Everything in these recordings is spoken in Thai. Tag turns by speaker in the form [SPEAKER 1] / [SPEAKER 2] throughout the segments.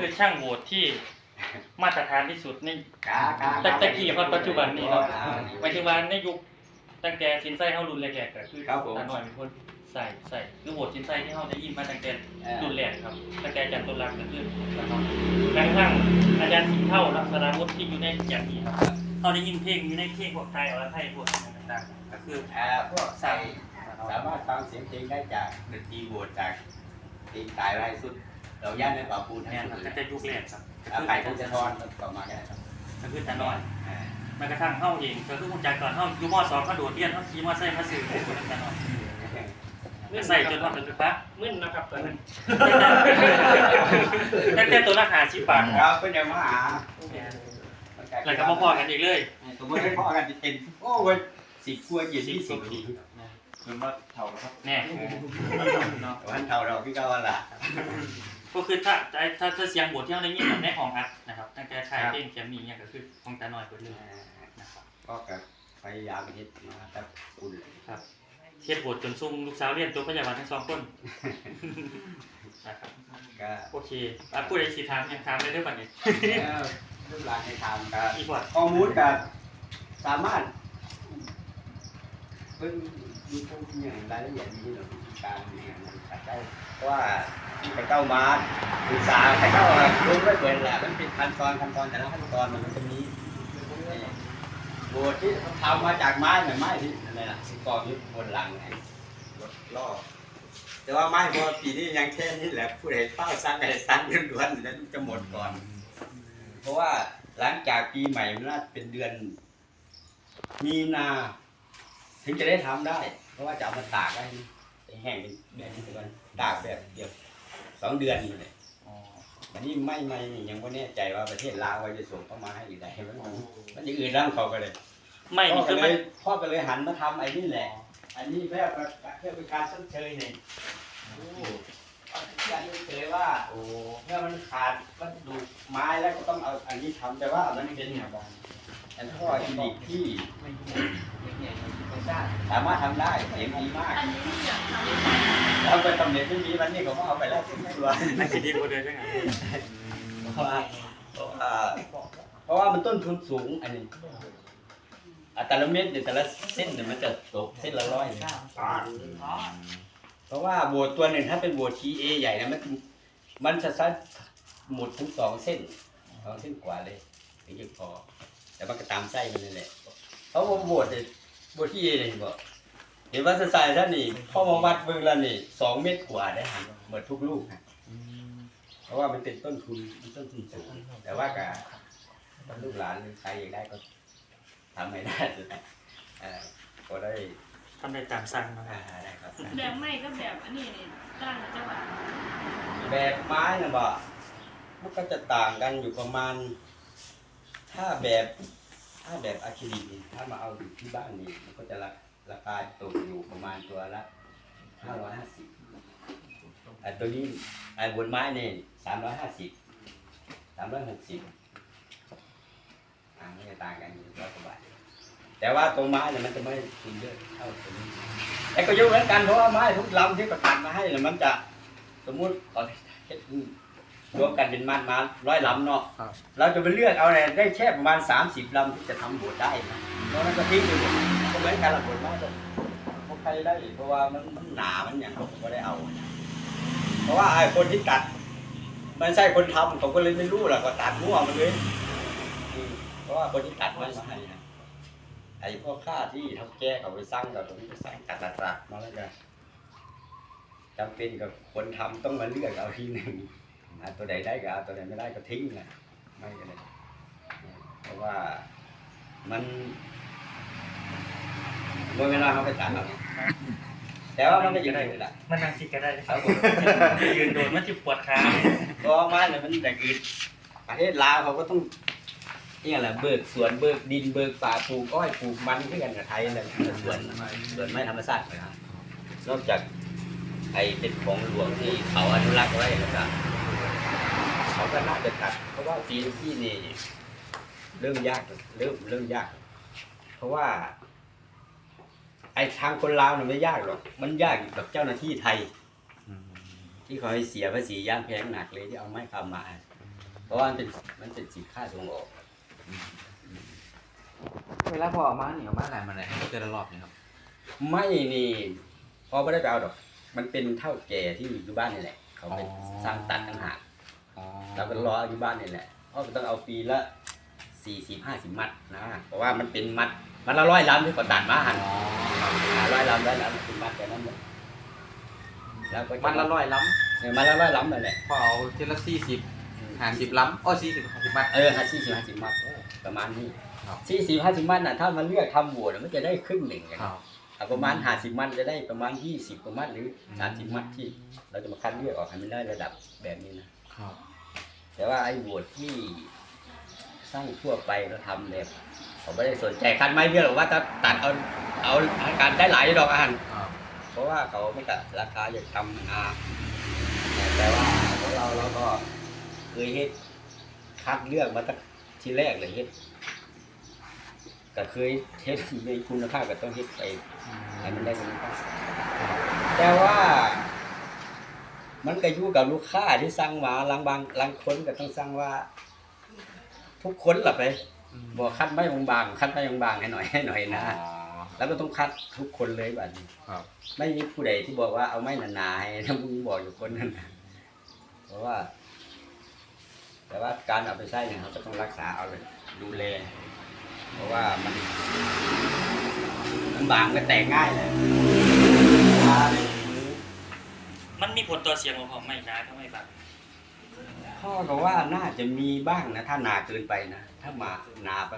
[SPEAKER 1] คือช่างโหวตที่มาตรฐานที่สุดใน
[SPEAKER 2] กากา
[SPEAKER 1] แต่แต่กี่คนปัจจุบันนี้เนาะ หมายถึงว่าในยุคตั้งแต่สินไส้เฮารุ่นแรกๆก็คือ
[SPEAKER 2] ครับผม
[SPEAKER 1] ตาหน่อยเป็นคนใส่ใส่คือโหวตสินไส้ที่เฮาได้ยินมาตั้งแต่
[SPEAKER 2] เออ
[SPEAKER 1] รุ่นแรกครับตั้งแต่อาจารย์ตุลาก็คือตาหน่อยแม้กระทั่งอาจารย์สิงห์เท่าลักษณะวุฒิที่อยู่ในอย่างนี้ครับเฮาได้ยินเพลงอยู่ในเพลงพวกไทยอรไทยพวกต่างๆก็คือ
[SPEAKER 2] เอ่อพวกใส่ สามารถฟังเสียงเพลงได้จากดนตรีโบสถ์จากเพลงตายไรสุด เราย่านในป่าปูนทั้ง
[SPEAKER 1] แม่น
[SPEAKER 2] สุด
[SPEAKER 1] ตั้งแต่ยุคแรกครับก็
[SPEAKER 2] อา
[SPEAKER 1] คือ
[SPEAKER 2] ไก่พงศธรต่อมาก็ได้ครับ
[SPEAKER 1] ก็คือตาหน่อย
[SPEAKER 2] อ่า
[SPEAKER 1] แม้กระทั่งเฮาเองก็คือฮู้จักก่อนเฮาอยู่ม .2 เขาโดดเรียนเฮาขี่มอเตอร์ไซค์มาซื้อของคนตาหน่อยก็ใส่จนว่าเป็นปะ
[SPEAKER 3] มึนนะครับตอนนั้น
[SPEAKER 1] ตั้งแต่ตัวละ50บาท
[SPEAKER 2] ครับเป็นอย่างมาหา
[SPEAKER 1] แล้วก็มาพอกันอีกเลย
[SPEAKER 2] สมมติให้พ่อกันจะเป็นโอ้ยสิบกว่ายี่สิบสิบปี
[SPEAKER 4] มันว่าเท่าแล้วครับ
[SPEAKER 1] แน่เนาะ
[SPEAKER 2] วันเท่าเราพี่ก็ว่าละ
[SPEAKER 1] ก็คือถ้าถ้าถ้าถ้าเสียงบทที่เราได้ยินแบบในของอัดนะครับ ตั้งแต่ชายเพลงเขียนมีเนี่ยก็คือของตาหน่อยเปิดเลยนะครับ
[SPEAKER 2] ก็กับพยายามเฮ็ดมาแต่อุ่นเลย
[SPEAKER 1] ครับเทียบบทจนซุ่มลูกสาวเรียนจบพยาบาลทั้งสองคนนะครับ
[SPEAKER 2] ก็
[SPEAKER 1] โอเคอะผู้ใดสิถามยังถามได้ด้วยบัดนี้
[SPEAKER 2] แล้วรูปร่างในทางก็
[SPEAKER 1] อีกว่า
[SPEAKER 2] ข้อมูลก็สามารถเพิ่งมีข้อมูลอย่างรายละเอียดนี้เราการเนี่ย ว่าที่ไปเก้ามาศึกษาไปเก้ารู้ไม่เปิดแหละมันเป็นขั้นตอนขั้นตอนแต่ละขั้นตอนมันจะมีโบสถ์ที่ทำมาจากไม้เหมือนไม้ที่อะไรล่ะที่กองอยู่บนหลังไอ้รถล่อแต่ว่าไม้พอปีนี้ยังแค่นี้แหละผู้ใดเฝ้าสร้างไอ้สร้างล้วนๆแล้วจะหมดก่อน เพราะว่าหลังจากปีใหม่มันน่าเป็นเดือน มีนา ถึงจะได้ทำได้ เพราะว่าจะเอามาตากไว้ให้แห้งเป็นแบบนี้ก่อน ตากแบบเดียวสองเดือนนี่เลย
[SPEAKER 1] อ๋อ
[SPEAKER 2] อันนี้ไม่ไม่นี่ยังไม่แน่ใจว่าประเทศลาวว่าจะส่งเข้ามาให้หรือใดมันมันจะอื่นร่างเขาก็เลย
[SPEAKER 1] ไม่
[SPEAKER 2] พ่อ
[SPEAKER 1] นี่
[SPEAKER 2] ก็
[SPEAKER 1] คือ
[SPEAKER 2] เล
[SPEAKER 1] ไม่
[SPEAKER 2] ยพ่อก็เลยหันมาทำไอ้นี่แหละ อันนี้เพื่อเพื่อเป็นการชดเชยเนี่ ยโอ้การชดเชยว่า
[SPEAKER 1] โอ้
[SPEAKER 2] เมื่อมันขาดวัสดุไม้แล้วก็ต้องเอาอันนี้ทำแต่ว่ามันเป็นอันท่ออิเล็กที่สามารถทำได้เสียงดีมาก
[SPEAKER 5] อันนี้อยากทำ
[SPEAKER 2] เราไปตำหนิไม่มีวันนี้ผมก็เอาไปแล้วไม่รู้
[SPEAKER 1] นักคิดดีกว่าเดิมใช่ไหม
[SPEAKER 2] เพราะว่าเพราะว่าเพราะว่ามันต้นทุนสูงอันนี้อัตราเม็ดเนี่ยแต่ละเส้นเนี่ยมันจะตกเส้นละร้อยเลย เพราะว่าโบสถ์ตัวหนึ่งถ้าเป็นโบสถ์ทีเอใหญ่นะมันมันจะซัดหมดทั้งสองเส้นสองเส้นกว่าเลยถึงจะพอแต่มันก็ตามไส้มันนั่นแหละเพราะว่าโบสถ์เนี่ยโบสถ์ทีเอเนี่ยบอกเห็นว่าสไตล์ท่านนี่พ่อมาวัดเบิ่งแล้วนี่สองเมตรกว่าได้หันหมดทุกลูกนะเพราะว่ามันเป็นต้นทุนมันต้นทุนสูงแต่ว่ากับลูกหลานใครอยากได้ก็ทำไม่ได้สุดท้ายเอ่อก็ได้
[SPEAKER 1] ทำได้ตามสั่งนะค
[SPEAKER 2] อ่า
[SPEAKER 1] รับ
[SPEAKER 2] ได้ครับ
[SPEAKER 5] แบบไม่ก็แบบอันนี้นี่ต่างกันจังหวะ
[SPEAKER 2] แบบไม้นะบ่มันก็จะต่างกันอยู่ประมาณ ถ้าแบบถ้าแบบอะคริลิกนี่ถ้ามาเอาอยู่ที่บ้านนี่มันก็จะราราคาตกอยู่ประมาณตัวละห้าร้อยห้าสิบไอ้ตัวนี้ไอ้บนไม้นี่สามร้อยห้าสิบสามร้อยหกสิบอ่าไม่ได้ต่างกันอยู่ แต่ว่าตรงไม้เนี่ยมันจะไม่ทุนเยอะเท่าตัวนี้แต่ก็อยุ่งเหมือนกันเพราะว่าไม้ทุกลำที่ประกันมาให้เนี่ยมันจะสมมุติตอนเฮ็ดรวมกันเป็นมันมาร้อยลำเนาะเราจะไปเลือกเอาเนี่ยได้แค่ประมาณสามสิบลำที่จะทำโบสถ์ได้นะเพราะนั้นก็ทิ้งไปหมดก็เหมือนกันละโบสถ์ไม้ก็พวกใครได้เพราะว่ามันมันหนามันอย่างผมก็ได้เอา เพราะว่าไอ้คนที่ตัด มันใช่คนทำเขาก็เลยไม่รู้หรอกก็ตัดมั่วมันเลยอืมเพราะว่าคนที่ตัดไม้มาให้นะ ไอ้พวกข้าที่ทำแก้เขาไปสร้างกับตรงนี้ไปสร้างตัดตัดตัดมาแล้วกันจำเป็นกับคนทำต้องมาเลือกเอาทีหนึ่งอะตัวใดได้ก็เอาตัวใดไม่ได้ก็ทิ้งนะไม่กันเลยเพราะว่ามันเมื่อเวลาเขาไปตัดเราแต่ว่ามันไม่ยืนได้เลยล่ะ
[SPEAKER 1] มันนั่งคิดก็ได้
[SPEAKER 2] ครับผม
[SPEAKER 1] ยืนโดนมันจะปวดขา
[SPEAKER 2] เพราะว่าไม้เนี่ยมันแต่อื่นประเทศลาวเขาก็ต้อง นี่แหละเบิกสวนเบิกดินเบิกป่าปลูกอ้อยปลูกมันเพื่อนกับไทยอะไรสวนสวนไม่ธรรมชาตินะครับนอกจากไอ้เป็นของหลวงที่เขาอนุรักษ์ไว้แล้วก็เขาก็น่าจะตัด เพราะว่าปีที่นี่เริ่มยากเริ่มเริ่มยาก เพราะว่า ไอ้ทางคนลาวเนี่ไม่ยากหรอกมันยากกับเจ้าหน้าที่ไทย ที่เขาให้เสียภาษีย่างแพงหนักเลยที่เอาไม้คำมา เพราะว่ามันเป็นมันเป็นสินค้าส่งออก
[SPEAKER 3] เวลาพอเอามานี่เอามาอะไรมาไหนเจอละรอบนี่ครับ
[SPEAKER 2] ไม่นี่พอไม่ได้ไปเอาดอก มันเป็นเท่าแก่ที่อยู่บ้านนี่แหละ เขาเป็น
[SPEAKER 3] อ๋อ
[SPEAKER 2] สร้างตัดต่างหาก
[SPEAKER 3] อ๋อ
[SPEAKER 2] เราก็รออยู่บ้านนี่แหละเพราะมันต้องเอาปีละสี่สิบห้าสิบมัดนะเพราะว่ามันเป็นมัดมันละร้อยล้านที่เขาตัดมาหัน
[SPEAKER 3] อ๋อ
[SPEAKER 2] ร้อยล้านร้อยล้านเป็นมัดแต่นั้นเลยแล้วก็จ
[SPEAKER 3] มันละร้อยล้
[SPEAKER 2] เนี่ยมันละร้อยล้ำนั่นแหละำ
[SPEAKER 3] พอเอาทีละสี่สิบห้าสิบล้ำอ๋อสี่สิบห้าสิบมัด
[SPEAKER 2] เออห้าสี่สิบห้าสิบมัด ประมาณนี้
[SPEAKER 3] ครับ
[SPEAKER 2] สี่สิบห้าสิบมัดน่ะถ้ามันเลือกทำโหวตน่ะมันจะได้ครึ่งหนึ่งไง
[SPEAKER 3] ครับ
[SPEAKER 2] เอาประมาณห้าสิบมัดจะได้ประมาณยี่สิบกว่ามัดหรือ
[SPEAKER 3] อืม
[SPEAKER 2] สามสิบมัดที่ เราจะมาคัดเลือกออกให้มันได้ระดับแบบนี้นะ
[SPEAKER 3] ครับ
[SPEAKER 2] แต่ว่าไอ้โหวตที่สร้างทั่วไปเราทำเนี่ยเขาไม่ได้สนใจคัดไม่เลือกหรอกว่าถ้าตัดเอาเอาอาการได้หลายดอกอาหาร
[SPEAKER 3] ครับ
[SPEAKER 2] เพราะว่าเขาไม่กะราคาจะทำนาแต่ว่าของเราเราก็เคยเฮ็ดคัดเลือกมาตั้ง ทีแรกเลยเฮ็ดก็เคยเฮ็ดในคุณภาพก็ต้องเฮ็ดไปให้มันได้คุณภาพแต่ว่า มันก็อยู่กับลูกค้าที่สั่งมาลังบางลังคนก็ต้องสั่งว่า ทุกคนหลับไปบอกคัดไม่บางๆคัดไม่บางๆให้หน่อยให้หน่อยนะ
[SPEAKER 3] อ๋อ
[SPEAKER 2] แล้วก็ต้องคัดทุกคนเลยบัดนี้
[SPEAKER 3] ครับ
[SPEAKER 2] ไม่มีผู้ใดที่บอกว่าเอาไม้หนาๆให้ถ้ามึงบอกอยู่คนนั้นนะเพราะว่า แต่ว่าการเอาไปใช้เนี่ยเขาจะต้องรักษาเอาเลยดูแลเพราะว่ามันมันบางก็แตกง่ายเลยทาในมือ
[SPEAKER 1] มันมีผลต่อเสียงของผมไม่นะก็ไม่บัง
[SPEAKER 2] พ่อก็ว่าน่าจะมีบ้างนะถ้าหนาเกินไปนะถ้ามาหนาไป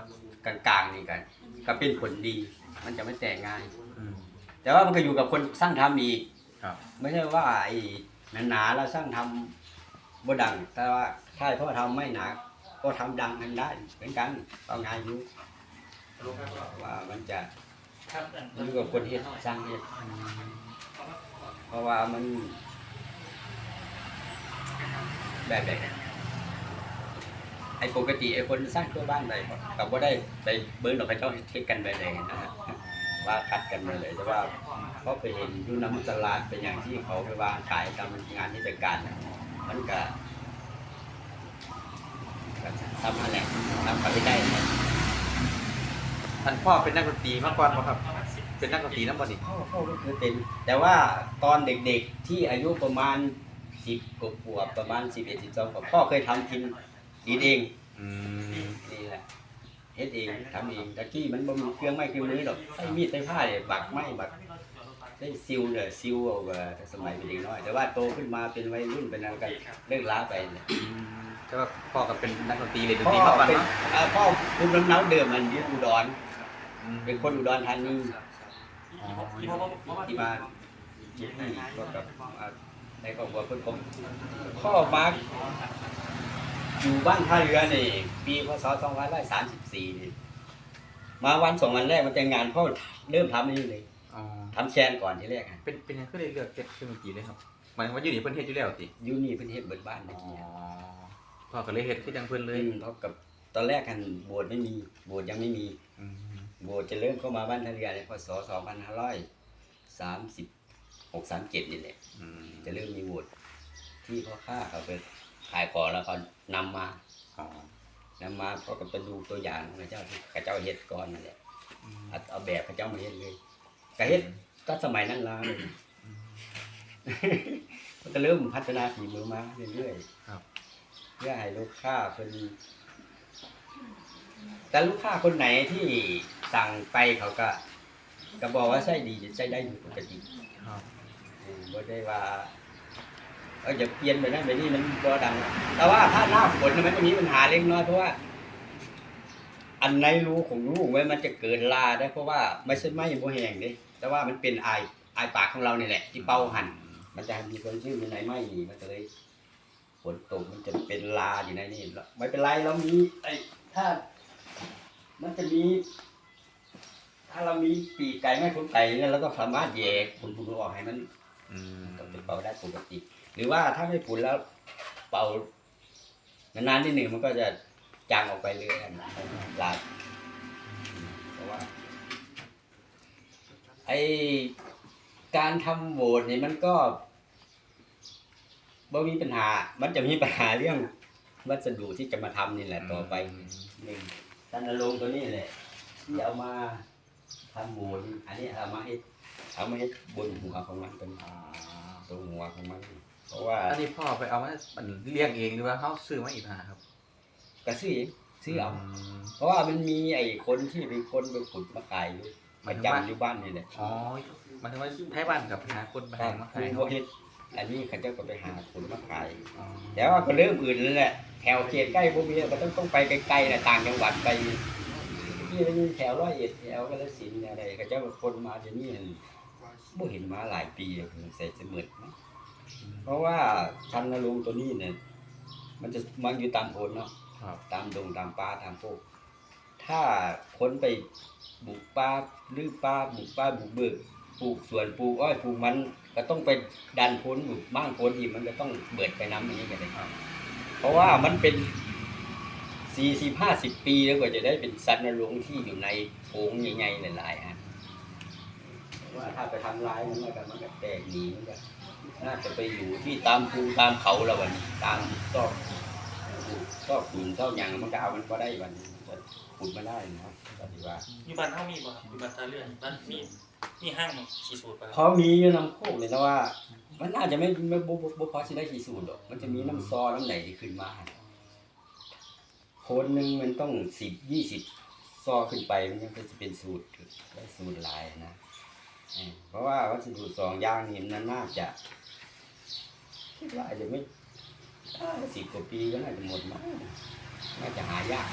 [SPEAKER 2] กลางๆนี่กัน ก็เป็นผลดี มันจะไม่แตกง่าย
[SPEAKER 3] อืม
[SPEAKER 2] แต่ว่ามันก็อยู่กับคนสร้างทำอีก
[SPEAKER 3] ครับ
[SPEAKER 2] ไม่ใช่ว่าไอ้หนาๆแล้วสร้างทำบ่ดัง แต่ว่า ถ้าพ่อทำไม่หนาก็ทำดังกันได้เหมือนกันเอางานอยู่ว่ามันจะ
[SPEAKER 1] ครับ
[SPEAKER 2] อยู่กับคนเฮ็ดสร้างเฮ็ดเพราะว่ามัน แบบไหนไอ้ปกติไอ้คนสร้างตัวบ้านใดก็บ่ได้ไปเบิ่งดอกเขาเจ้าเฮ็ดกันแบบใดนะฮะว่าคัดกันไปเลยแต่ว่าเพราไปเห็นอยู่น้ำตลาดเป็นอย่างที่เขาไปวางขายตามงานเทศกาลน่ะมันก็ ทำอะไรทำไปได้นะ
[SPEAKER 3] ท่านพ่อเป็นนักดนตรีมาก่อนป่ะครับ เป็นนักดนตรีน้ำบ่นี่
[SPEAKER 2] พ่อพ่อก็คือเป็น แต่ว่าตอนเด็กๆที่อายุประมาณสิบกว่าๆประมาณสิบเอ็ดสิบสองพ่อเคยทำกินดีเอง
[SPEAKER 3] อืม
[SPEAKER 2] นี่แหละเฮ็ดเองทำเองตะกี้มันบ่มีเครื่องไม้เครื่องมือหรอกใช้มีดใช้ผ้าเนี่ยบักไม้บักได้ซิวเนี่ยซิวเอาก็แต่สมัยเป็นเด็กน้อย แต่ว่าโตขึ้นมาเป็นวัยรุ่นเป็นอะไรกันเลิกล้าไปเนี่ย
[SPEAKER 3] แต่ว่าพ่อก็เป็นนักดนตรีเลยดน
[SPEAKER 2] พ่อ
[SPEAKER 3] ตรีมาก่อน
[SPEAKER 2] เป็น
[SPEAKER 3] เนาะ
[SPEAKER 2] เอ่อพ่อภูมิลำเนาเดิมมันอยู่อุดร
[SPEAKER 3] อืม
[SPEAKER 2] เป็นคนอุดรธานี
[SPEAKER 1] ที่พ่อพ่อ
[SPEAKER 2] ที่มาที่นี่ก็กับมาในครอบครัวเพิ่นผมพ่อมาอยู่บ้านท่าเรือนี่ปีพศ2534นี่มาวันสองวันแรกมันแต่งงานพ่อเริ่มทำนี่เลย
[SPEAKER 3] อ๋อ
[SPEAKER 2] ทำแชนก่อนที่แรกอะ
[SPEAKER 3] เป็นเป็นยังก็เลยเลือกเก็บเครื่องดนตรีเลยครับหมายถึงว่าอยู่นี่เพิ่นเฮ็ดอยู่แล้วติ
[SPEAKER 2] อยูนี่เพิ่นเฮ็ดเบิดบ้าน
[SPEAKER 3] อ๋
[SPEAKER 2] เมื่
[SPEAKER 3] อ
[SPEAKER 2] อกี้อะ
[SPEAKER 3] พ่อก็เลยเฮ็ดคือจังเพิ่นเลย
[SPEAKER 2] อืมเพราะกับตอนแรกกันโบสถ์ไม่มีโบสถ์ยังไม่มี
[SPEAKER 3] อืม
[SPEAKER 2] โบสถ์จะเริ่มเข้ามาบ้านท่าเรือในพศ2536 37นี่แหละ
[SPEAKER 3] อืม
[SPEAKER 2] จะเริ่มมีโบสถ์ที่พ่อค้าเขาไปขายของแล้วก็นำมา
[SPEAKER 3] อ๋อนำ
[SPEAKER 2] มาเพราะก็ไปดูตัวอย่างของพระเจ้าที่พระเจ้าเฮ็ดก่อนนั่นแหละ
[SPEAKER 3] อืม
[SPEAKER 2] เอาเอาแบบพระเจ้ามาเฮ็ดเลยก็เฮ็ดก็สมัยนั้นล่ะเลยมันก็เริ่มพัฒนาฝีมือมาเรื่อยๆ
[SPEAKER 3] ครับ
[SPEAKER 2] เพื่อให้ลูกค้าเพิ่นแต่ลูกค้าคนไหนที่สั่งไปเขาก็ ก็บอกว่าใช้ดีใช้ได้อยู่ปกติ
[SPEAKER 3] ครับ
[SPEAKER 2] อืมบ่ได้ว่าเออจะเปลี่ยนไปนั่นไปนี่มันบ่ดัง แต่ว่าถ้าหน้าฝนน่ะมันจะมีปัญหาเล็กน้อยเพราะว่า อันในรูของรูไว้มันจะเกิดลาได้ เพราะว่าไม่ใช่ไหม้บ่แห้งเด้แต่ว่ามันเป็นไอายอายปากของเรานี่แหละ ที่เป่าหันมันจะมีคนชื่อมีไหนไหม้นี่มันก็เลย ฝนตกมันจะเป็นลาอยู่ในนี่ไม่เป็นไรเรามีไอ้ถ้า มันจะมี ถ้าเรามีปีกไก่ไม่คนไก่เนี่ยเราก็สามารถแยกผุนผุนออกให้มัน
[SPEAKER 3] อืม
[SPEAKER 2] ก็เป็นเป่าได้ปกติ หรือว่าถ้าไม่ผุนแล้ว เป่านานๆที่หนึ่งมันก็จะจางออกไปเลยนะลาเพราะว่าไอการทำโหวตนี่มันก็ บ่มีปัญหา มันจะมีปัญหาเรื่องวัสดุที่จะมาทำนี่แหละต่อไปหนึ่งตันลงค์ตัวนี้แหละ ที่เอามาทำหมูนี่อันนี้เอามาให้เอามาให้บนหัวของมันเป็น
[SPEAKER 3] อ๋อ
[SPEAKER 2] ตรงหัวของมัน เพราะว่า
[SPEAKER 3] อันนี้พ่อไปเอามามันเลี้ยงเองหรือว่าเขาซื้อมาอีกนะครับ
[SPEAKER 2] กระซื้อเองซื้อเอา
[SPEAKER 3] ม
[SPEAKER 2] เพราะว่ามันมีไอ้คนที่เป็นคนไปขุดมาขายอยู่
[SPEAKER 3] หมาย
[SPEAKER 2] ประ
[SPEAKER 3] ถึงว่า
[SPEAKER 2] จำอยู่บ้านนี่แหละ
[SPEAKER 3] อ๋อหมายถึงว่าไทยบ้านกับหาคนมา
[SPEAKER 2] ครั
[SPEAKER 3] ให้
[SPEAKER 2] บ
[SPEAKER 3] มา
[SPEAKER 2] คื
[SPEAKER 3] ขาย
[SPEAKER 2] อพวกเฮ็ด อันนี้เขาเจ้าก็ไปหาขุดมาขาย
[SPEAKER 3] อ๋อ
[SPEAKER 2] แต่ว่าก็เริ่มอื่นแล้วแหละแถวเขตใกล้พวกนี้ก็ต้องต้องไปไกลๆนะต่างจังหวัดไปที่ได้ยินแถวร้อยเอ็ดแถวกาฬสินธุ์อะไรเขาเจ้าคนมาที่นี่บ่เห็นมาหลายปีแล้วใส่เสมือนนะเพราะว่าชันนรงค์ตัวนี้เนี่ยมันจะมันอยู่ตามโพนเนาะ
[SPEAKER 3] ครับ
[SPEAKER 2] ตามดงตามป่าตามพวกถ้าคนไปบุกป่าลือป่าบุกป่าบุกเบิกปลูกสวนปลูกอ้อยปลูกมัน ก็ต้องไปดันพ้นบุกบ้างพ้นที่มันก็ต้องเบิดไปน้ำอย่างนี้กันเลยครับ เพราะว่ามันเป็นสี่สิบห้าสิบปีแล้วกว่าจะได้เป็นสัตว์นรกที่อยู่ในโถงใหญ่ๆหลายๆฮะว่าถ้าไปทำร้ายมันก็มันก็แตกหนีมันก็น่าจะไปอยู่ที่ตามภูตามเขาล้ววันตามซอกซอกหินซอกหยังมันก็เอามันก็ได้วันขุดมาได้นะปฏิวัติ
[SPEAKER 1] อยู่บ้านเฮามีบ่อยู่บ้านตาเลื่อนบ้านมี มีห้างขี่สูตรป่ะครับ
[SPEAKER 2] เขามีอยู่น้ำโคกเลยนะว่า มันน่าจะไม่ไม่บุบบุพอสิได้กี่สูตรหรอกมันจะมีน้ำซอน้ำไหนที่ขึ้นมาโคนหนึ่งมันต้องสิบยี่สิบซอขึ้นไปมันก็จะเป็นสูตรได้สูตรหลายนะเออเพราะว่าวัสดุสองอย่างนี้มันน่าจะคิดว่าอาจจะไม่สิบกว่าปีก็น่าจะหมดมั้งน่าจะหายาก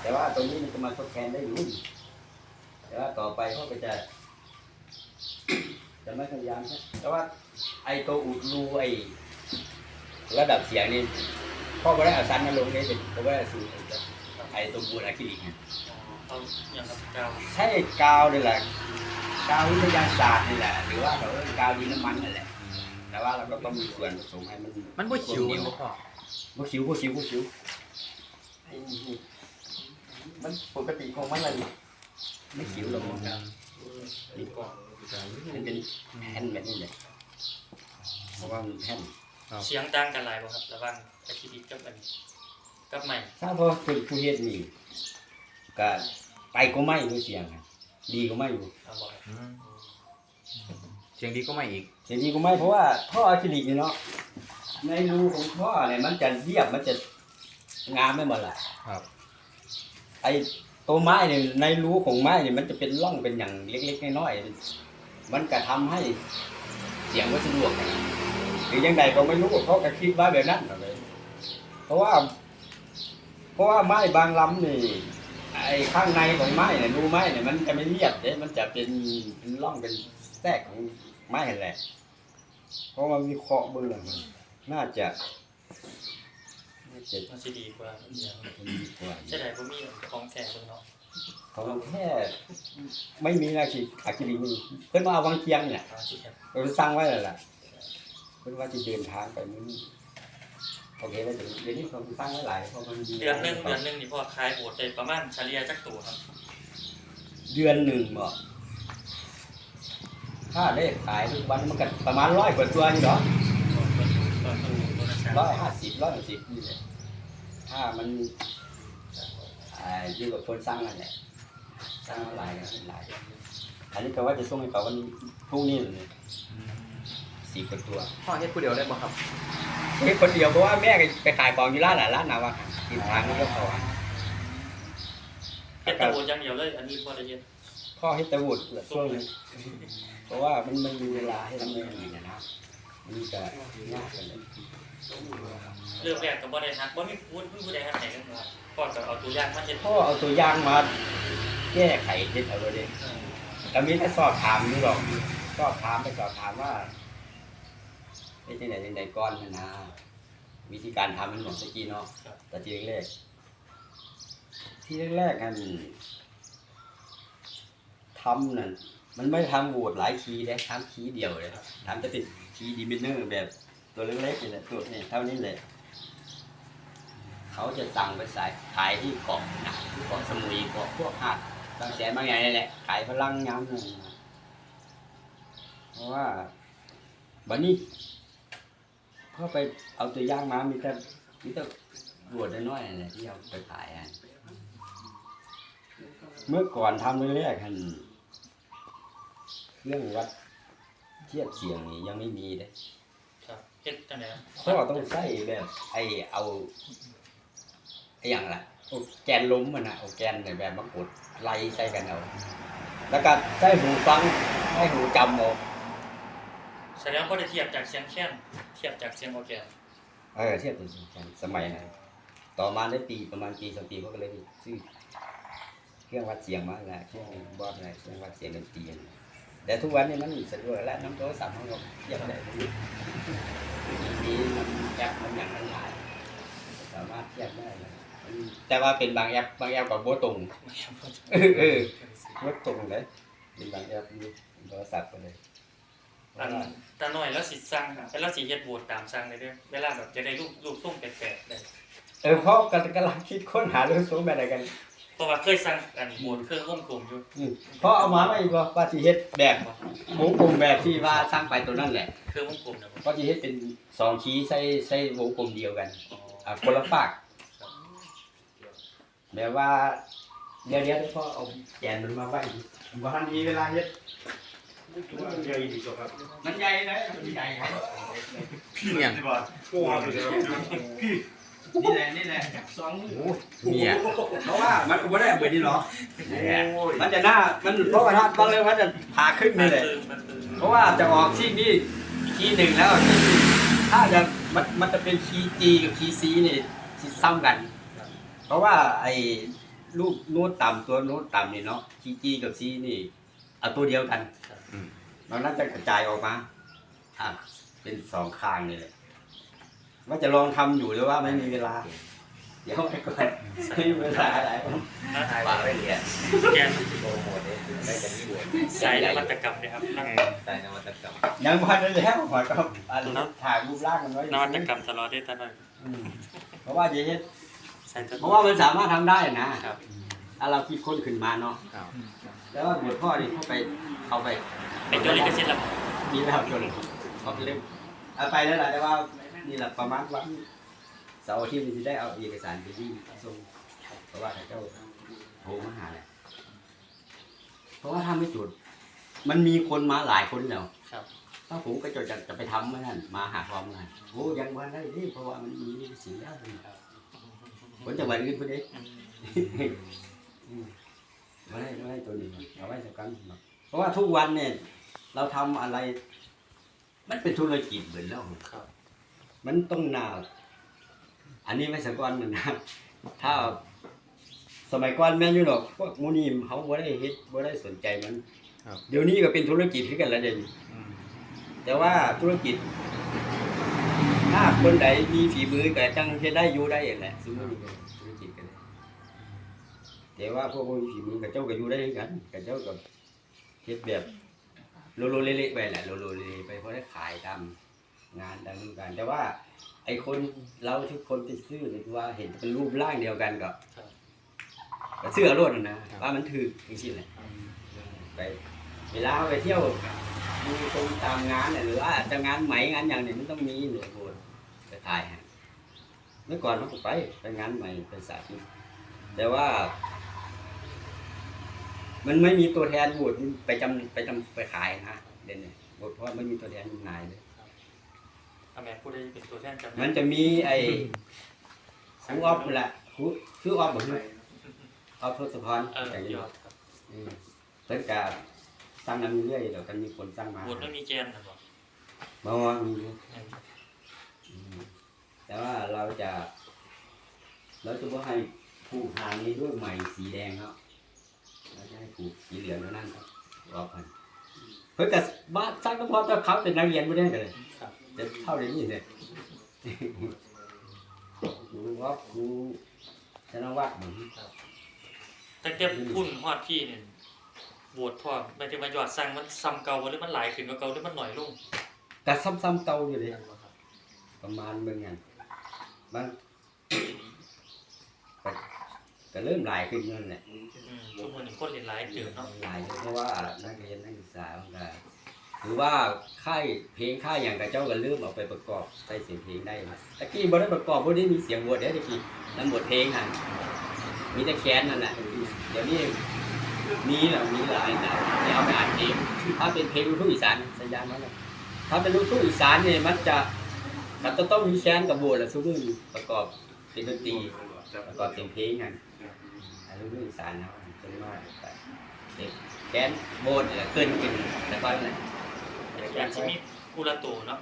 [SPEAKER 2] แต่ว่าตรงนี้มันจะมาทดแทนได้อยู่ แต่ว่าต่อไปเขาก็จะ จะไม่พยายามใช่แต่ว่าไอ้ตัวอุดรูไอ้ระดับเสียงนี่พ่อก็ได้เอาซันมาลงได้เป็นเพราะว่าสูตรไอ้ตัวบูดอะคริลิกเนี่ย
[SPEAKER 1] อ๋อเอาอย่างกับกาว
[SPEAKER 2] ใช่กาวนี่แหละกาววิทยาศาสตร์นี่แหละ หรือว่าเขาเรียกกาวดินน้ำมันนั่นแหละ แต่ว่าเราก็ต้องมีส่วนผสมให้มัน
[SPEAKER 3] มันบ่ขิว
[SPEAKER 2] เหนี
[SPEAKER 3] มัน
[SPEAKER 2] ยว
[SPEAKER 3] บ่พ่อ
[SPEAKER 2] บ่คิวบ่คิวบ่คิวไอ้นี่มันปกติของมันอะไร ไม่คิวหรอกมันครับนี่ก็มันเป็นแผ่นแบบนี้เลยเพราะว่ามันแผ่น
[SPEAKER 1] เสียงต่างกันหลายบ่ครับ ระหว่างอะคริลิกกับอันนี้กับใหม่
[SPEAKER 2] ถ้าพอเป็นผู้เฮ็ดนี่ก็ไปก็ไม่ด้วยเสียงอะดีก็ไม่อยู่
[SPEAKER 1] เอาบ่ครับ
[SPEAKER 3] อืมเสียงดีก็ไม่อีก
[SPEAKER 2] เสียงดีก็ไม่เพราะว่าท่ออะคริลิกนี่เนาะในรูของท่อเนี่ยมันจะเรียบมันจะงามไม่หมดละ
[SPEAKER 3] ครับ
[SPEAKER 2] ไอ้ ตัวไม้เนี่ยในรูของไม้เนี่ยมันจะเป็นร่องเป็นอย่างเล็กๆน้อยๆมันก็ทำให้เสียงมันสะดวกนะหรือยังไงก็ไม่รู้เขาก็คิดว่าแบบนั้นเลยเพราะว่า เพราะว่าไม้บางลำนี่ไอ้ข้างในของไม้เนี่ยรูไม้เนี่ยมันจะไม่เรียบเด้มันจะเป็นเป็นร่องเป็นแทรกของไม้แหละเพราะมันมีเคาะเบื้องมันน่าจะ น่าจะ
[SPEAKER 1] มันสิดีกว่าอย่าง
[SPEAKER 2] ดีกว่า
[SPEAKER 1] ใช่ได้บ่มีของแท้เบิ่งเนาะ
[SPEAKER 2] ของแค่ไม่มีอาชีพอาชีพนี้เพิ่นมาเอาวังเคียงเนี่ย
[SPEAKER 1] เอาที่แท้
[SPEAKER 2] เพิ่นสร้างไว้แล้วล่ะเพิ่นว่าจะเดินทางไปมื้อนี้โอเคแล้วเดี๋ยวเดี๋ยวนี้เขาสร้างไว้หลายเพราะมันดี
[SPEAKER 1] เดือนหนึงเดือนหนึงนี่พอขายโอดได้ประมาณเฉลี่ยจักตัวครับ
[SPEAKER 2] เดือนหนึ่งบ่ถ้าได้ขายทุกวันมันก็ประมาณร้อยกว่าตัวนี่เนา ร้อยห้าสิบร้อยหกสิบนี่แหละถ้ามันอ่าอยู่กับคนสร้างนั่นแหละสร้างหลายกันหลายอันนี้ก็ว่าจะส่งให้เขาวันพรุ่งนี้เลยสี่กว่าตัว
[SPEAKER 3] พ่อเฮ็ดผู้เดียวได้บ่ครับ
[SPEAKER 2] เฮ้ยคนเดียวเพราะว่าแม่ไปขายของอยู่ร้านหลายร้านนะว่ากินทางนี้ก็พอ
[SPEAKER 1] เฮ็ดแตะโอนอย่างเดียวเลย อันนี้บ่ได้เฮ็ด
[SPEAKER 2] ข้อให้ตะวุดช่วงนี้เพราะว่ามันไม่มีเวลาให้ทำงานอีกนะนะมันจะยากกันเลย
[SPEAKER 1] เรื่องแรกก็บ่ได้ฮักบ่มีผู้ผู้ใดฮักไหนกันครับพ่อก็เอาตัวอย่างมาเฮ็ด
[SPEAKER 2] พ่อเอาตัวอย่างมาแก้ไขเด็ดเอาเลยก็มีแต่สอบถามนี่หรอกสอบถามไปสอบถามว่าไอ้ที่ไหนที่ไหนก้อนนะนะวิธีการทำมันเหมือนตะกี้เนาะแต่ทีแรกๆที่แรกๆกันทำนั่นมันไม่ทำโหวตหลายคีย์ได้ทำคีย์เดียวเลยครับทำจะติดคีย์ดิมิเนอร์แบบ ตัวเล็กๆนี่แหละตัวนี้เท่านี้เลยเขาจะสั่งไปสายขายที่เกาะนะที่เกาะสมุยเกาะพวกหาดบางแสนบางอย่างนี่แหละ ขายพลังย้ำหนึ่งเพราะว่าบันนี้พอไปเอาตัวย่างมามีแต่นี่ต้องบวชน้อยๆอะไรที่เอาไปขายอะเมื่อก่อนทำแรกๆหันเครื่องวัดเทียบเสียงนี่ยังไม่มีเลย
[SPEAKER 1] เฮ็ดจังไดครับ
[SPEAKER 2] พ่อต้องใส่แบบไอเอาไออย่างละเอาแกนล้มมันนะเอาแกนในแบบมากดไล่ใส่กันเอาแล้วก็ใส่หูฟังใส่หูจำเอา
[SPEAKER 1] แสดงว่าได้เทียบจากเสียงแค้นเทียบจากเสียงออร์แกน
[SPEAKER 2] เออเทียบเป็นกันสมัยนั้นต่อมาได้ปีประมาณปีสองปีเขาก็เลยซื้อเครื่องวัดเสียงมาแล้วเครื่องบอสอะไรเครื่องวัดเสียงดนตรีอะไร แต่ทุกวันนี้มันสะดวกแล้วน้ำโทรศัพท์ของเราเทียบได้มีมันแอปมันอย่างนั้นหลาย สามารถเทียบได้เลยแต่ว่าเป็นบางแอปบางแอปกับโบตรงเออเออโบตรงเลยเป็นบางแอปอยู่โทรศัพท์ไปเลย
[SPEAKER 1] อันตาหน่อยแล้วสิสั่งเป็นแล้วสิเฮ็ดโหวตตามสั่งได้เด้อเวลาแบบจะได้รูปรูปส้มแปลกๆได้
[SPEAKER 2] เออเพราะกำลังคิดค้นหาเรื่องสูงแบบไหนกัน
[SPEAKER 1] เพ ราะว่าเคยสั่งอันโหวตเครื่องวงกลมอยู่
[SPEAKER 2] อืมเพราะเอามาไม่ว่าปฏิเฮ็ดแบบหมูกลมแบบที่ว่าสร้างไปตัวนั่นแหละ
[SPEAKER 1] เครื่องวงกลมนะผม
[SPEAKER 2] ปฏิเฮ็ดเป็นสองชี้ใส่ใส่วงกลมเดียวกัน
[SPEAKER 1] อ๋อ
[SPEAKER 2] อ่าคนละฝากแบบว่าเดี๋ยวเดี๋ยวเดี๋ยวพ่อเอาแกนมันมาไว้บ้านมีเวลาเฮ็ดมันใหญ่มันใหญ่นะมันใหญ่นะ
[SPEAKER 4] พี่เนี่ยที่บ้านโอ้โหพี่
[SPEAKER 2] นี่แหละนี่แหละสองโอ้
[SPEAKER 3] เนี่ย
[SPEAKER 2] เพราะว่ามันก็ไม่ได้เหมือนนี่หรอมันจะหน้ามันเพราะว่าถ้าบางเรื่องมันจะพาขึ้น
[SPEAKER 1] มั
[SPEAKER 2] นี่
[SPEAKER 1] น
[SPEAKER 2] แหละ
[SPEAKER 1] คือมันคือ
[SPEAKER 2] เพราะว่าจะออกที่นี่คีย์หนึ่งแล้วคีย์ถ้าจะมันมันจะเป็นคีย์จีกับคีย์ซีนี่ที่ซ้ำกัน เพราะว่าไอ้ลูกโน้ตต่ำตัวโน้ตต่ำนี่เนาะคีย์จีกับซีนี่เอาตัวเดียวกันนอกนั้นจะกระจายออกมาอะเป็นสองข้างนี่เลย ว่าจะลองทำอยู่หรือว่าไม่มีเวลา เดี๋ยวไปก่อนไม่มีเวลาอะไร
[SPEAKER 1] นะ
[SPEAKER 3] ปากไม่เรียน
[SPEAKER 1] แกน
[SPEAKER 3] โปรโมทได้จะมีบวช
[SPEAKER 1] สายนวัตกรรมนะครับนั่ง
[SPEAKER 3] ใส่นวัตกรรม
[SPEAKER 2] ยังพันได้แล้วหัวก็อันถ่ายรูปร่างมันไว้อยู่
[SPEAKER 1] นวัตกรรมตลอดได้ตลอด
[SPEAKER 2] อืมเพราะว่าจะเฮ็ด
[SPEAKER 1] ใส่ตัว
[SPEAKER 2] เพราะว่ามันสามารถทำได้นะครับถ้าเราคิดค้นขึ้นมาเนาะ
[SPEAKER 3] ครับ
[SPEAKER 2] แล้วว่าหลวงพ่อนี่เข้าไปเข้าไป
[SPEAKER 1] เป็นตัวลิขสิทธิ์ละ
[SPEAKER 2] มีแล้วจนเขาเล่มเอาไปแล้วล่ะแต่ว่า นี่แหละประมาณวันเสาร์อาทิตย์นี่จะได้เอาเอกสารไปยื่นส่งเพราะว่าเจ้าโทรมาหาแหละเพราะว่าถ้าไม่จุด มันมีคนมาหลายคนแล้ว
[SPEAKER 1] ครับ
[SPEAKER 2] ถ้าผมก็จะจะจะไปทำมันนั่นมาหาความงานโอ้ยังวันได้นี่เพราะว่ามันมีลิขสิทธิ์แล้วนี่ผมจะวันอื่นพอดีไม่ได้ไม่ได้ตัวนี้มันเอาไว้สักครั้งเนาะเพราะว่าทุกวันเนี่ย เราทำอะไร มันเป็นธุรกิจเหมือนแล้ว
[SPEAKER 1] ครับ
[SPEAKER 2] มันต้องหนาอันนี้ไม่สก่อนหนึ่งนะถ้า สมัยก่อนแม่นอยู่หรอกพวกมูนีเขาบ่ได้เฮ็ดบ่ได้สนใจมัน
[SPEAKER 3] ครับ
[SPEAKER 2] เดี๋ยวนี้ก็เป็นธุรกิจขึ้นกันแล้วเดี๋ยวนี้แต่ว่าธุรกิจ ถ้าคนใดมีฝีมือก็จังเฮ็ดได้อยู่ได้เองแหละสมมุติว่าธุรกิจกันเลยแต่ว่าพวกบ่มีฝีมือกับเจ้าก็อยู่ได้คือกันกับเจ้าก็เฮ็ดแบบโลโลเละๆไปแหละโลโลเละๆไปเพราะได้ขายตาม งานตามฤดูกาลแต่ว่า ไอ้คนเราทุกคนที่ซื้อนี่คือว่าเห็นเป็นรูปร่างเดียวกันก็
[SPEAKER 1] ครับ
[SPEAKER 2] ก็เสื้อรถนะว่ามันถือจริงๆเลยไปเวลาไปเที่ยวดูตรงตามงานเนี่ยหรือว่าจะงานไหมงานอย่างเนี่ยมันต้องมีหน่วยโบนไปถ่ายฮะเมื่อก่อนเราก็ไปไปงานใหม่ไปสาธิตแต่ว่า มันไม่มีตัวแทนบูดไปจำไปจำไปขายนะเด่นเนี่ยบูดเพราะว่าไม่มีตัวแทนจำหน่ายเลย
[SPEAKER 1] อแม่ผู้ใดเป็นตัวแทนจำห
[SPEAKER 2] มั
[SPEAKER 1] น่านย
[SPEAKER 2] จะมีไอ้ครูออฟนั่นแหละครูชื่อออฟบ่คือออฟทศพร
[SPEAKER 1] เออ
[SPEAKER 2] อย่างนี้
[SPEAKER 1] ยอดครับ
[SPEAKER 2] อืมเพิ่นก็สร้างนั้นเรื่อยๆเดี๋ยวกันมีคนสร้างมา
[SPEAKER 1] โหวตไม่มีแกนนะบอก
[SPEAKER 2] บ่ว่ามีอยู่ อืมแต่ว่าเราจะ เราจะบ่ให้ผูกหางนี้ด้วยไหมสีแดงครับเราจะให้ผูกสีเหลืองเท่านั้นครับออฟมันเพิ่นก็บ้านสร้างน้ำพอแต่เขาเป็นนักเรียนบ่ได้กันเลย
[SPEAKER 1] ครับ
[SPEAKER 2] จะเท่าเดี๋ยวนี้เลยครูว่าครูชนวัฒน์เหมือน
[SPEAKER 1] แต่แกพุ่นฮอดพี่เนี่ยโหวตพร้อมหมายถึงว่ายอดสั่งมันซ้ำเก่าบ่หรือมันหลายขึ้นกว่าเก่าหรือมันน้อยลง
[SPEAKER 2] แต่ซ้ำๆเก่าอยู่เลย
[SPEAKER 1] นั่นบ่ครับ
[SPEAKER 2] ประมาณเบิ่งกันบางก็ก็เริ่มหลายขึ้นนั่นแหละ
[SPEAKER 1] อืมทุกคนนี่คนเรียนหลายเติบเนาะ
[SPEAKER 2] หลายเพราะว่านักเรียนนักศึกษามันก็ หรือว่าค่ายเพลงค่ายอย่างแต่เจ้าก็เริ่มเอาไปประกอบใส่เสียงเพลงได้นะตะกี้บ่ได้ประกอบบ่ได้มีเสียงบทเด้ตะกี้นั่นบทเพลงหั่นมีแต่แค้นนั่นน่ะเดี๋ยวนี้มีแล้วมีหลายนะที่เอาไปอ่านเองถ้าเป็นเพลงลูกทุ่งอีสานสัญญาณนั้นนะถ้าเป็นลูกทุ่งอีสานเนี่ยมันจะมันจะต้องมีแค้นกับบทและซุมือประกอบเป็นดนตรีประกอบเสียงเพลงหั่นอันลูกทุ่งอีสานเนาะส่วนมากแต่แค้นโบสเนี่ยเกินกินแต่ก่อนน่ะ
[SPEAKER 1] อยากจะมีกูละตูเนาะ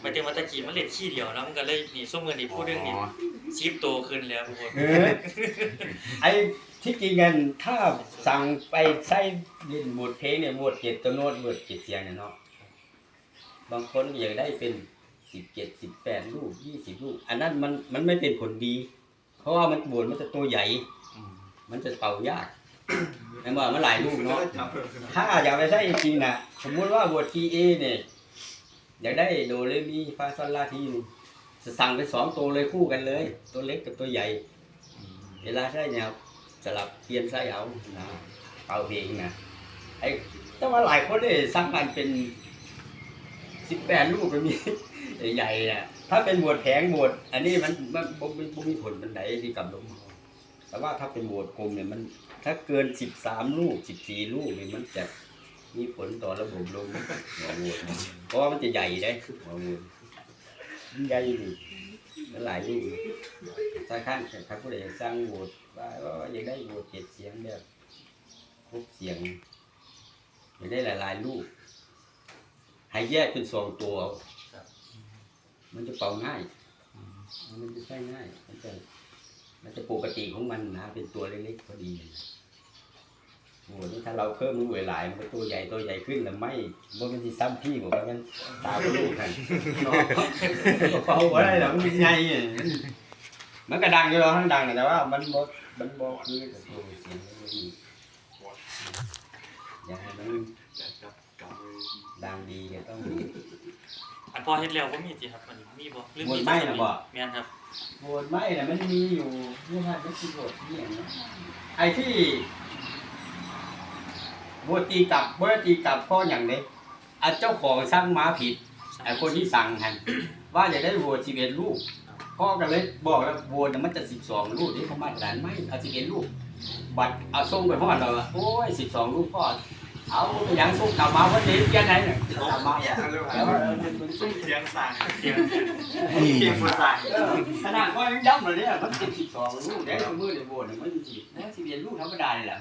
[SPEAKER 1] หมายถึงว่าตะกี้มันเล่นขี้เดียวเนาะมันก็เลยนี่ส้มเงินนี่พูดเรื่องนี้ชีพโตขึ้นแล้วทุกคน
[SPEAKER 2] เออไอ้ที่จริงกันถ้าสั่งไปใช้เล่นหมวดเพลงเนี่ยหมวดเจ็ดตัวโน้ตหมวดเจ็ดเสียงเนี่ยเนาะบางคนอยากได้เป็นสิบเจ็ดสิบแปดลูกยี่สิบลูก อันนั้นมันมันไม่เป็นผลดี เพราะว่ามันบวชมันจะตัวใหญ่ มันจะเป่ายาก นั่นว่ามันหลายลูกเนาะถ้าอยากไปใช้จริงๆนะสมมุติว่าบททีเอเนี่ยอยากได้โดเรมีฟาซอลลาทีนี่จะสั่งไปสองตัวเลยคู่กันเลย ตัวเล็กกับตัวใหญ่ เวลาใช้เนี่ยสลับเปลี่ยนใช้เอานะเป่าเพลงนะไอ้แต่ว่าหลายคนเนี่ยสั่งมันเป็นสิบแปดลูกก็มีใหญ่ๆนะถ้าเป็นบวชแผงบวชอันนี้มันมันบ่บ่บ่มีผลมันไหนที่กับลมแต่ว่าถ้าเป็นบวชกลมเนี่ยมัน ถ้าเกินสิบสามลูกสิบสี่ลูกเนี่ยมันจะมีผลต่อระบบลมหัวโหวตเพราะว่ามันจะใหญ่ได้หัวโหวตมันใหญ่ดิมันหลายลูกถ้าข้างถ้าผู้ใดสร้างโหวตว่าว่าอยากได้โหวตเจ็ดเสียงแบบครบเสียงอยากได้หลายๆลูกให้แยกเป็นสองตัวเอามันจะเป่าง่าย มันจะใช้ง่ายมันจะ มันจะปกติของมันนะเป็นตัวเล็กๆพอดีโอ้โหนี่ถ้าเราเพิ่มลูกหลายๆมันก็ตัวใหญ่ตัวใหญ่ขึ้นแล้วไม่บ่มันสิซ้ำพี่บอกว่ามันตามลูกกันเนาะเป่าบ่ได้หรอกมันใหญ่อะมันก็ดังอยู่แล้วทั้งดังแต่ว่า มันบ่มันบ่คือกับตัวเสียงมันบ่ดีอยากให้มันดังดีก็ต้องมี
[SPEAKER 1] อันพอเฮ็ดแล้วก็มีสิครับมัน มีบ่หรือ
[SPEAKER 2] หม
[SPEAKER 1] มี
[SPEAKER 2] ดไหม้น่ะบ่
[SPEAKER 1] แม่นครับ
[SPEAKER 2] โหดไหมน่ะมันมีอยู่นี่ฮะไม่คิดโหดที่อย่างนี้ไอ้ที่โหดตีกลับโหดตีกลับเพราะอย่างนี้อะเจ้าของสั่งมาผิดไอ้คนที่สั่งหันว่าจะได้โหวตสิบเอ็ดลูกพ่อก็เลยบอกแล้วโหวตน่ะมันจะสิบสองลูกนี่เขามาตรฐานไม่เอาสิบเอ็ดลูก บัตรเอาส่งไปพ่อเราอะโอ้ยสิบสองลูกพ่อ เอาไปยังสุกกลับมาวันนี้ยังไงเนี่ยกลับมาเออมันส่ง
[SPEAKER 4] เสียงสั่ง
[SPEAKER 1] เสียง
[SPEAKER 4] เสียงภาษา
[SPEAKER 2] เออขนาดว่ายังย้ำเลยเนี่ยมันเป็นสิบสองลูกเดี๋ยวมือเดียวโบนมันสิบแล้วสิบเอ็ดลูกธรรมดาเลยแหละ